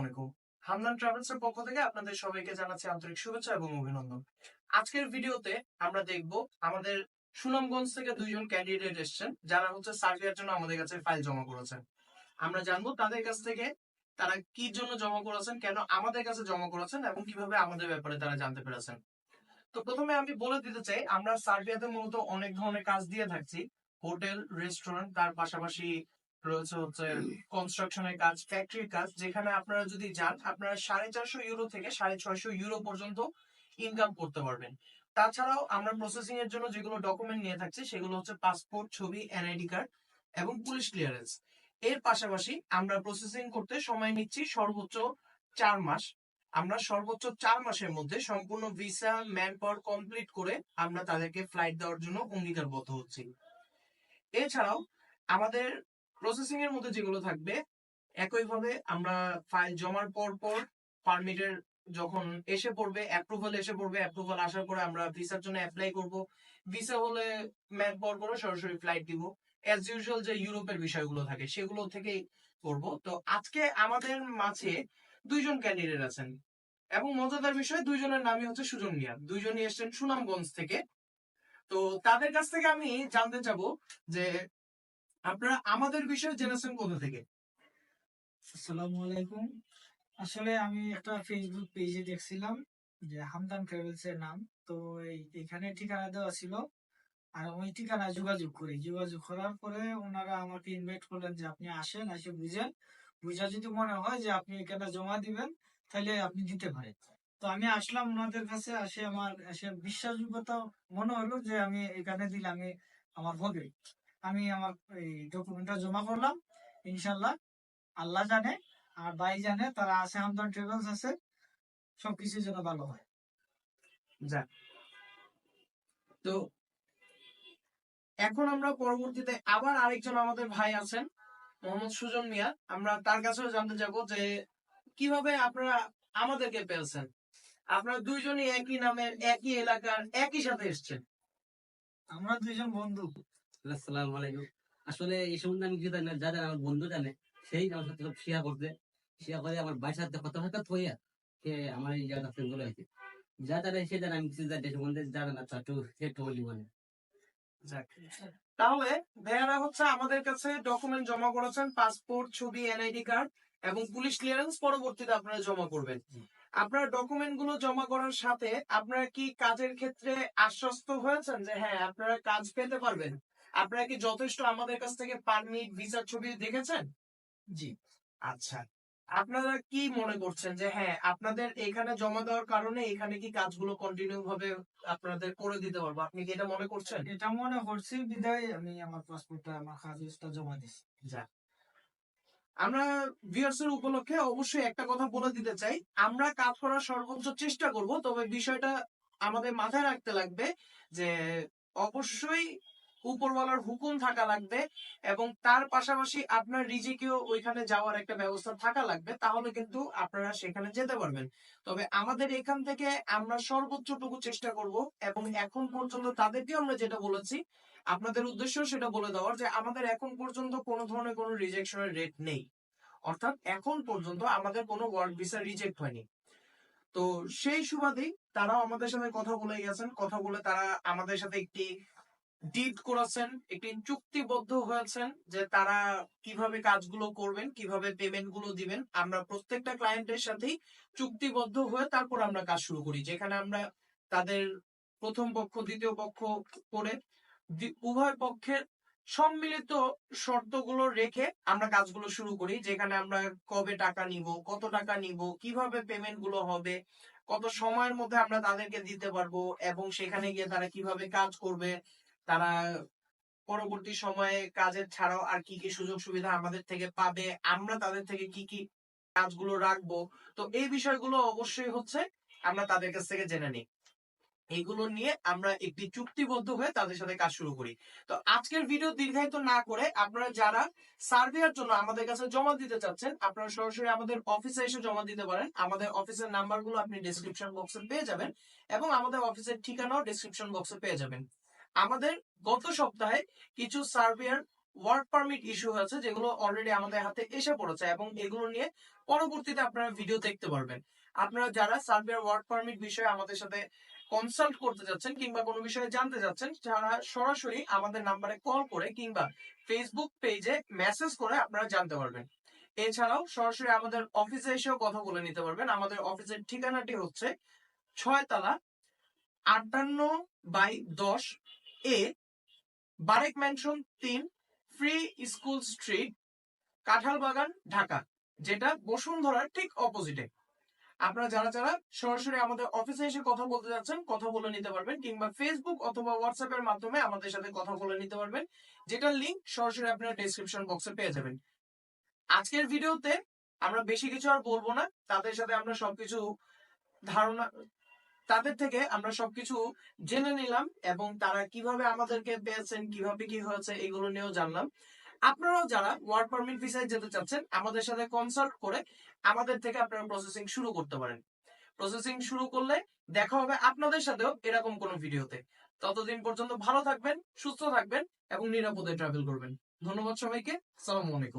আলাইকুম। হামদান পক্ষ থেকে আপনাদের সবাইকে জানাচ্ছি আন্তরিক শুভেচ্ছা এবং অভিনন্দন। আজকের ভিডিওতে আমরা দেখব আমাদের সুনামগঞ্জ থেকে দুইজন ক্যান্ডিডেট যারা হচ্ছে জন্য আমাদের কাছে ফাইল জমা করেছেন। আমরা জানব তাদের কাছ থেকে তারা কি জন্য জমা করেছেন, কেন আমাদের কাছে জমা করেছেন এবং কীভাবে আমাদের ব্যাপারে তারা জানতে পেরেছেন। তো প্রথমে আমি বলে দিতে চাই, আমরা সার্বিয়াতে মূলত অনেক ধরনের কাজ দিয়ে থাকছি। হোটেল, রেস্টুরেন্ট, তার পাশাপাশি রয়েছে হচ্ছে কনস্ট্রাকশনের কাজ ফ্যাক্টরির কাজ যেখানে আপনারা যদি যান আপনারা সাড়ে চারশো ইউরো থেকে সাড়ে ছয়শো ইউরো পর্যন্ত ইনকাম করতে পারবেন। তাছাড়াও আমরা প্রসেসিং এর জন্য যেগুলো ডকুমেন্ট নিয়ে থাকছি সেগুলো হচ্ছে পাসপোর্ট ছবি এনআইডি কার্ড এবং পুলিশ ক্লিয়ারেন্স এর পাশাপাশি আমরা প্রসেসিং করতে সময় নিচ্ছি সর্বোচ্চ চার মাস। আমরা সর্বোচ্চ চার মাসের মধ্যে সম্পূর্ণ ভিসা ম্যান পাওয়ার কমপ্লিট করে আমরা তাদেরকে ফ্লাইট দেওয়ার জন্য অঙ্গীকারবদ্ধ হচ্ছি। এছাড়াও আমাদের প্রসেসিং এর মধ্যে যেগুলো থাকবে, একইভাবে আমরা ফাইল জমার পর পর পারমিটের যখন এসে পড়বে অ্যাপ্রুভাল এসে পড়বে অ্যাপ্রুভাল আসার পরে আমরা ভিসার জন্য অ্যাপ্লাই করব। ভিসা হলে ম্যান পাওয়ার করে সরাসরি ফ্লাইট দিব। অ্যাজ ইউজুয়াল যে ইউরোপের বিষয়গুলো থাকে, সেগুলো থেকেই করব। তো আজকে আমাদের মাঝে দুইজন ক্যান্ডিডেট আছেন এবং মজাদার বিষয়, দুইজনের নামই হচ্ছে সুজন মিয়া। দুইজনই এসেছেন সুনামগঞ্জ থেকে। তো তাদের কাছ থেকে আমি জানতে চাবো যে আপনারা আমাদের বিষয়ে জেনেছেন কোথা থেকে? আসসালামু আলাইকুম। আসলে আমি একটা ফেসবুক পেজে দেখছিলাম যে হামদান ট্রাভেলস এর নাম। তো এখানে ঠিকানা দেওয়া ছিল। আর ওই ঠিকানা যোগাযোগ করি। যোগাযোগ করার পরে ওনারা আমাকে ইনভাইট করলেন যে আপনি আসেন, এসে বুঝেন। বুঝা যদি মনে হয় যে আপনি এখানে জমা দিবেন, তাহলে আপনি দিতে পারেন। তো আমি আসলাম ওনাদের কাছে আসে আমার, এসে বিশ্বাসযোগ্যতা মনে হলো যে আমি এখানে দিলে আমি আমার হবে আমি আমার এই ডকুমেন্টটা জমা করলাম ইনশাল্লাহ আল্লাহ জানে আর ভাই জানে তারা আছে হামদান ট্রাভেলস আছে সবকিছুর জন্য ভালো হয়। যাক। তো এখন আমরা পরবর্তীতে আবার আরেকজন আমাদের ভাই আছেন মোহাম্মদ সুজন মিয়া। আমরা তার কাছেও জানতে যাব যে কীভাবে আপনারা আমাদেরকে পেয়েছেন। আপনারা দুইজনই একই নামের একই এলাকার একই সাথে এসছেন। আমরা দুইজন বন্ধু। আসসালামু আলাইকুম। আসলে এই সম্বন্ধে আমি কিছু জানি না আমার বন্ধু জানে সেই আমার সাথে সব শেয়ার করতে শেয়ার করে আমার সাথে কথা কথা থইয়া সে আমার এই জায়গাটা ফ্রেন্ডগুলো আছে। যা জানে সে জানে আমি কিছু জানি সম্বন্ধে জানে না সে বলি। তাহলে ভাইয়ারা হচ্ছে আমাদের কাছে ডকুমেন্ট জমা করেছেন পাসপোর্ট ছবি এনআইডি কার্ড এবং পুলিশ ক্লিয়ারেন্স পরবর্তীতে আপনারা জমা করবেন। আপনার ডকুমেন্টগুলো জমা করার সাথে আপনারা কি কাজের ক্ষেত্রে আশ্বস্ত হয়েছেন যে হ্যাঁ আপনারা কাজ পেতে পারবেন? আপনারা কি যথেষ্ট আমাদের কাছ থেকে পারমিট ভিসার ছবি দেখেছেন? জি। আচ্ছা। আপনারা কি মনে করছেন যে হ্যাঁ আপনাদের এখানে জমা দেওয়ার কারণে এখানে কি কাজগুলো কন্টিনিউ ভাবে আপনাদের করে দিতে পারব? আপনি কি এটা মনে করছেন? এটা মনে করছি। বিদায় আমি আমার পাসপোর্টটা আমার কাগজটা জমা দিছি। যা আমরা ভিউয়ার্স এর উপলক্ষে অবশ্যই একটা কথা বলে দিতে চাই। আমরা কাজ করার সর্বোচ্চ চেষ্টা করব তবে বিষয়টা আমাদের মাথায় রাখতে লাগবে যে অবশ্যই উপরওয়ালার হুকুম থাকা লাগবে এবং তার পাশাপাশি আপনার রিজিকেও ওইখানে যাওয়ার একটা ব্যবস্থা থাকা লাগবে, তাহলে কিন্তু আপনারা সেখানে যেতে পারবেন। তবে আমাদের এখান থেকে আমরা সর্বোচ্চটুকু চেষ্টা করব এবং এখন পর্যন্ত তাদেরকে আমরা যেটা বলেছি, আপনাদের উদ্দেশ্য সেটা বলে দেওয়ার যে আমাদের এখন পর্যন্ত কোনো ধরনের কোনো রিজেকশনের রেট নেই। অর্থাৎ এখন পর্যন্ত আমাদের কোনো ওয়ার্ক ভিসা রিজেক্ট হয়নি। তো সেই সুবাদেই তারাও আমাদের সাথে কথা বলে গেছেন, কথা বলে তারা আমাদের সাথে একটি ডিট করেছেন, একটি চুক্তিবদ্ধ হয়েছেন যে তারা কীভাবে কাজগুলো করবেন, কীভাবে পেমেন্টগুলো দিবেন, আমরা প্রত্যেকটা ক্লায়েন্টের সাথেই চুক্তিবদ্ধ হয়ে তারপর আমরা কাজ শুরু করি, যেখানে আমরা তাদের প্রথম পক্ষ, দ্বিতীয় পক্ষ করে উভয় পক্ষের সম্মিলিত শর্তগুলো রেখে আমরা কাজগুলো শুরু করি, যেখানে আমরা কবে টাকা নিব, কত টাকা নিব, কীভাবে পেমেন্টগুলো হবে, কত সময়ের মধ্যে আমরা তাদেরকে দিতে পারব এবং সেখানে গিয়ে তারা কীভাবে কাজ করবে তারা পরবর্তী সময়ে কাজের ছাড়াও আর কি কি সুযোগ সুবিধা আমাদের থেকে পাবে, আমরা তাদের থেকে কি কি কাজগুলো রাখব, তো এই বিষয়গুলো অবশ্যই হচ্ছে আমরা তাদের কাছ থেকে জেনে নিই। এগুলো নিয়ে আমরা একটি চুক্তিবদ্ধ হয়ে তাদের সাথে কাজ শুরু করি। তো আজকের ভিডিও দীর্ঘায়িত না করে আপনারা যারা সার্ভেয়ার জন্য আমাদের কাছে জমা দিতে চাচ্ছেন, আপনারা সরাসরি আমাদের অফিসে এসে জমা দিতে পারেন। আমাদের অফিসের নাম্বারগুলো আপনি ডেসক্রিপশন বক্সে পেয়ে যাবেন এবং আমাদের অফিসের ঠিকানাও ডেসক্রিপশন বক্সে পেয়ে যাবেন। আমাদের গত সপ্তাহে কিছু সার্ভেয়ার ওয়ার্ক পারমিট ইস্যু হয়েছে, যেগুলো অলরেডি আমাদের হাতে এসে পড়েছে এবং এগুলো নিয়ে পরবর্তীতে আপনারা ভিডিও দেখতে পারবেন। আপনারা যারা সার্বিয়ার ওয়ার্ক পারমিট বিষয়ে আমাদের সাথে কনসাল্ট করতে যাচ্ছেন কিংবা কোনো বিষয়ে জানতে যাচ্ছেন যারা সরাসরি আমাদের নাম্বারে কল করে কিংবা ফেসবুক পেজে মেসেজ করে আপনারা জানতে পারবেন। এছাড়াও সরাসরি আমাদের অফিসে এসেও কথা বলে নিতে পারবেন। আমাদের অফিসের ঠিকানাটি হচ্ছে ছয়তলা আটান্ন বাই দশ এ বারেক ম্যানশন তিন free school street Kathalbagan Dhaka যেটা বসুন্ধরার ঠিক অপোজিটে আপনারা যারা যারা সরাসরি আমাদের অফিসে এসে কথা বলতে যাচ্ছেন, কথা বলে নিতে পারবেন, কিংবা ফেসবুক অথবা হোয়াটসঅ্যাপ এর মাধ্যমে আমাদের সাথে কথা বলে নিতে পারবেন, যেটার লিংক সরাসরি আপনারা ডেসক্রিপশন বক্সে পেয়ে যাবেন। আজকের ভিডিওতে আমরা বেশি কিছু আর বলব না, তাদের সাথে আমরা সবকিছু ধারণা তাদের থেকে আমরা সবকিছু জেনে নিলাম এবং তারা কীভাবে আমাদেরকে পেয়েছেন, কীভাবে কি হয়েছে এগুলো নিয়েও জানলাম। আপনারাও যারা ওয়ার্ক পারমিট ভিসায় যেতে চাচ্ছেন, আমাদের সাথে কনসাল্ট করে আমাদের থেকে আপনারা প্রসেসিং শুরু করতে পারেন। প্রসেসিং শুরু করলে দেখা হবে আপনাদের সাথেও এরকম কোনো ভিডিওতে। ততদিন পর্যন্ত ভালো থাকবেন, সুস্থ থাকবেন এবং নিরাপদে ট্রাভেল করবেন। ধন্যবাদ সবাইকে। সালামু আলাইকুম।